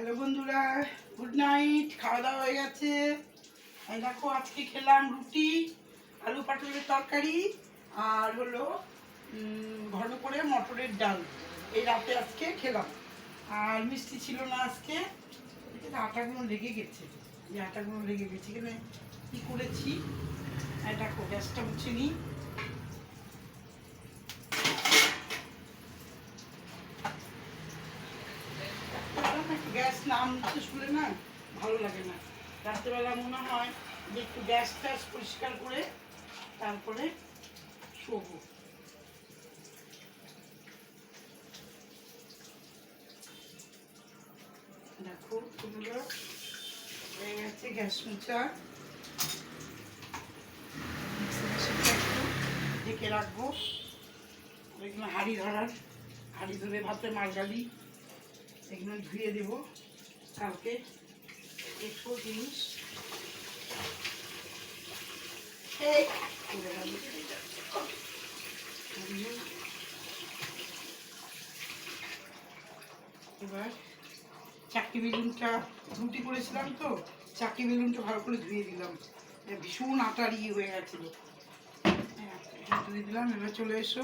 Hello বন্ধুরা good night খাওয়া দাওয়া হয়ে গেছে। দেখো, আজকে খেলাম রুটি, আলু পটলের তরকারি, আর হলো ঘন করে মটরের ডাল। এই রাতে আজকে খেলাম। আর মিষ্টি ছিল না আজকে। আটাগুলো লেগে গেছে। এই আটাগুলো লেগে গেছে। এখানে কী করেছি? দেখো, গ্যাসটা মুছে নিই। গ্যাস না মুছতে শুলে না, ভালো লাগে না। রাত্রেবেলা মনে হয় যে একটু গ্যাস ট্যাস পরিষ্কার করে তারপরে শোবো। দেখো হয়ে গেছে গ্যাস মুছা। ঢেকে রাখব। এগুলো হাঁড়ি ধরার, হাঁড়ি ধরে ভাতে মালগালি এগুলো ধুয়ে দেবো। কালকে একটু জিনিস। এবার চাকরি বেলুনটা রুটি করেছিলাম তো চাকরি বেলুনটা ভালো করে ধুয়ে দিলাম। ভীষণ আটার ইয়ে হয়ে গেছিল। হ্যাঁ, ধুয়ে দিলাম এবার চলে এসো।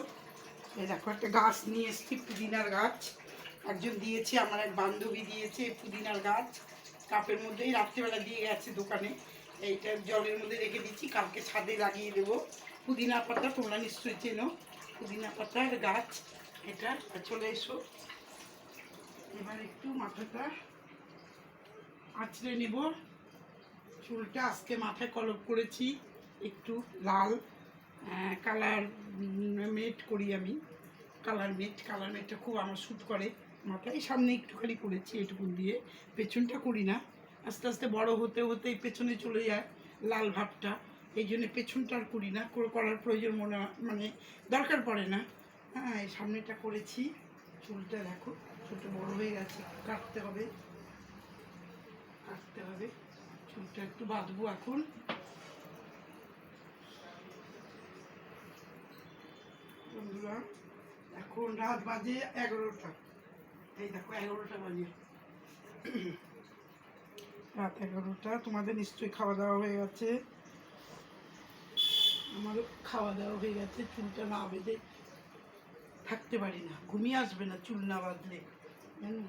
এই দেখো একটা গাছ নিয়ে এসেছি পুদিনার গাছ। একজন দিয়েছে, আমার এক বান্ধবী দিয়েছে পুদিনার গাছ। কাপের মধ্যেই রাত্রিবেলা দিয়ে গেছে দোকানে। এইটা জলের মধ্যে রেখে দিচ্ছি, কালকে ছাদে লাগিয়ে দেবো। পুদিনা পাতা তোমরা নিশ্চয়ই চেনো। পুদিনা পাতার গাছ। এটা চলে এসো। এবার একটু মাথাটা আঁচড়ে নেব। চুলটা আজকে মাথায় কলপ করেছি, একটু লাল। কালার মেট করি আমি। কালার মেট, কালার মেটটা খুব আমার শ্যুট করে। মাথায় সামনে একটুখানি করেছি এটুকু দিয়ে, পেছনটা করি না। আস্তে আস্তে বড় হতে হতে পেছনে চলে যায় লাল ভাবটা, এই জন্য পেছনটা আর করি না, করে, করার প্রয়োজন মনে মানে দরকার পড়ে না। হ্যাঁ এই সামনেটা করেছি, চুলটা দেখো, চুলটা বড় হয়ে গেছে, কাটতে হবে। কাটতে হবে, চুলটা একটু বাঁধবো এখন। বন্ধুরা, এখন রাত বাজে এগারোটা। এই দেখো এগারোটা বাজে। রাত এগারোটা তোমাদের নিশ্চয়ই খাওয়া দাওয়া হয়ে গেছে? আমারও খাওয়া দাওয়া হয়ে গেছে চুলটা না বেঁধে থাকতে পারি না ঘুমিয়ে আসবে না চুল না বাঁধলে। জানো?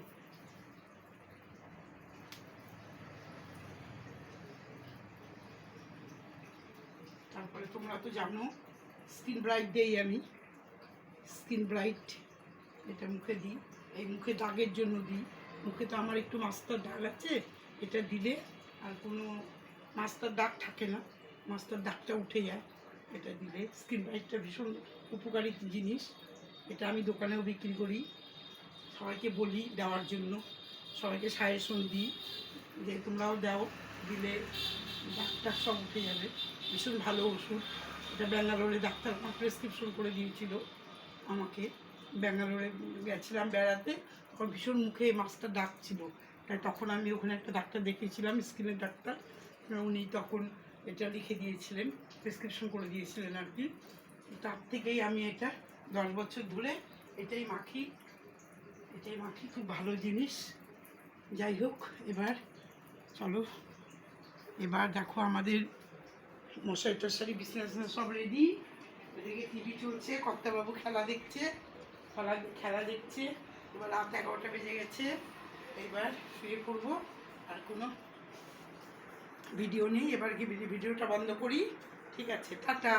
তারপরে তোমরা তো জানো স্কিন ব্রাইট দেই আমি। স্কিন ব্রাইট এটা মুখে দিই। এই মুখে দাগের জন্য দিই। মুখে তো আমার একটু মাস্টার দাগ আছে, এটা দিলে আর কোনো মাস্টার দাগ থাকে না। মাস্টার দাগটা উঠে যায়, এটা দিলে। স্কিন ব্রাইটটা ভীষণ উপকারী জিনিস। এটা আমি দোকানেও বিক্রি করি। সবাইকে বলি দেওয়ার জন্য। সবাইকে সাজেশন দিই যে তোমরাও দাও, দিলে ডাক্তার সব উঠে যাবে। ভীষণ ভালো ওষুধ। এটা ব্যাঙ্গালোরে ডাক্তার প্রেসক্রিপশন করে দিয়েছিল আমাকে। ব্যাঙ্গালোরে গেছিলাম বেড়াতে, তখন ভীষণ মুখে মাছটা ডাক ছিল। তাই তখন আমি ওখানে একটা ডাক্তার দেখিয়েছিলাম, স্কিনের ডাক্তার। উনি তখন এটা লিখে দিয়েছিলেন, প্রেসক্রিপশন করে দিয়েছিলেন আর কি। তার থেকেই আমি এটা দশ বছর ধরে এটাই মাখি এটাই মাখি, খুব ভালো জিনিস। যাই হোক, এবার চলো, এবার দেখো আমাদের মশাই টশারি বিছনা সব রেডি এদিকে টিভি চলছে, কর্তাবাবু খেলা দেখছে। খেলা খেলা দেখছে। এবার রাত এগারোটা বেজে গেছে। এবার শুয়ে পড়ব। আর কোনো ভিডিও নেই। এবার কি ভিডিওটা বন্ধ করি। ঠিক আছে, টাটা।